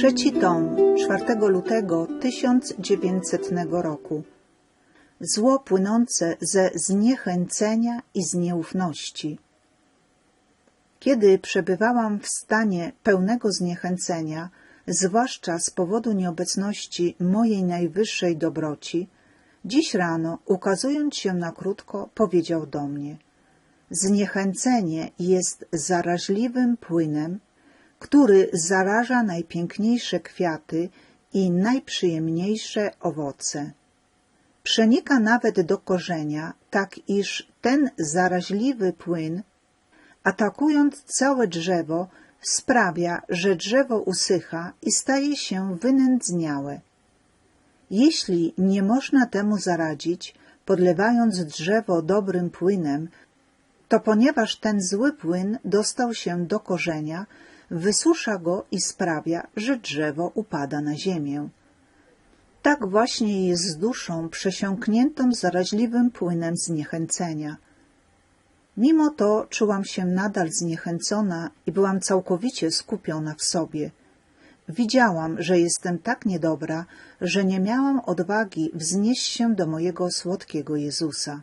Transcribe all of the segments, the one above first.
Trzeci tom, 4 lutego 1900 roku. Zło płynące ze zniechęcenia i z nieufności. Kiedy przebywałam w stanie pełnego zniechęcenia, zwłaszcza z powodu nieobecności mojej najwyższej dobroci, dziś rano, ukazując się na krótko, powiedział do mnie Zniechęcenie jest zaraźliwym płynem, który zaraża najpiękniejsze kwiaty i najprzyjemniejsze owoce. Przenika nawet do korzenia, tak iż ten zaraźliwy płyn, atakując całe drzewo, sprawia, że drzewo usycha i staje się wynędzniałe. Jeśli nie można temu zaradzić, podlewając drzewo dobrym płynem, to ponieważ ten zły płyn dostał się do korzenia, wysusza go i sprawia, że drzewo upada na ziemię. Tak właśnie jest z duszą przesiąkniętą zaraźliwym płynem zniechęcenia. Mimo to czułam się nadal zniechęcona i byłam całkowicie skupiona w sobie. Widziałam, że jestem tak niedobra, że nie miałam odwagi wznieść się do mojego słodkiego Jezusa.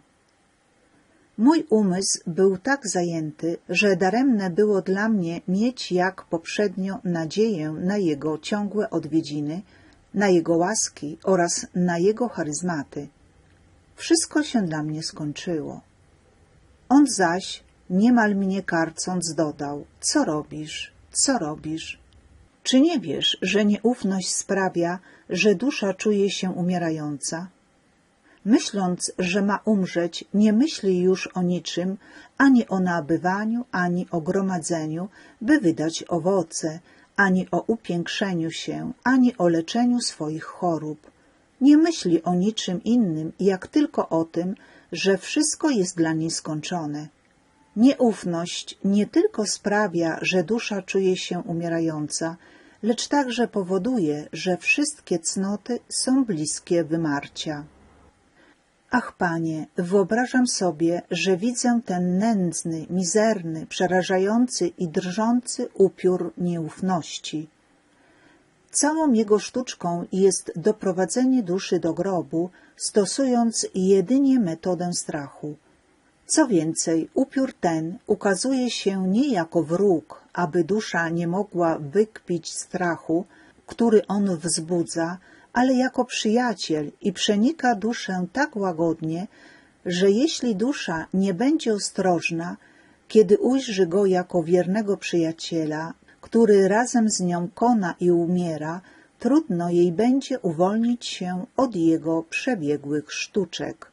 Mój umysł był tak zajęty, że daremne było dla mnie mieć jak poprzednio nadzieję na Jego ciągłe odwiedziny, na Jego łaski oraz na Jego charyzmaty. Wszystko się dla mnie skończyło. On zaś, niemal mnie karcąc, dodał, co robisz, co robisz? Czy nie wiesz, że nieufność sprawia, że dusza czuje się umierająca? Myśląc, że ma umrzeć, nie myśli już o niczym, ani o nabywaniu, ani o gromadzeniu, by wydać owoce, ani o upiększeniu się, ani o leczeniu swoich chorób. Nie myśli o niczym innym, jak tylko o tym, że wszystko jest dla niej skończone. Nieufność nie tylko sprawia, że dusza czuje się umierająca, lecz także powoduje, że wszystkie cnoty są bliskie wymarcia. Ach, panie, wyobrażam sobie, że widzę ten nędzny, mizerny, przerażający i drżący upiór nieufności. Całą jego sztuczką jest doprowadzenie duszy do grobu, stosując jedynie metodę strachu. Co więcej, upiór ten ukazuje się nie jako wróg, aby dusza nie mogła wykpić strachu, który on wzbudza, ale jako przyjaciel i przenika duszę tak łagodnie, że jeśli dusza nie będzie ostrożna, kiedy ujrzy go jako wiernego przyjaciela, który razem z nią kona i umiera, trudno jej będzie uwolnić się od jego przebiegłych sztuczek.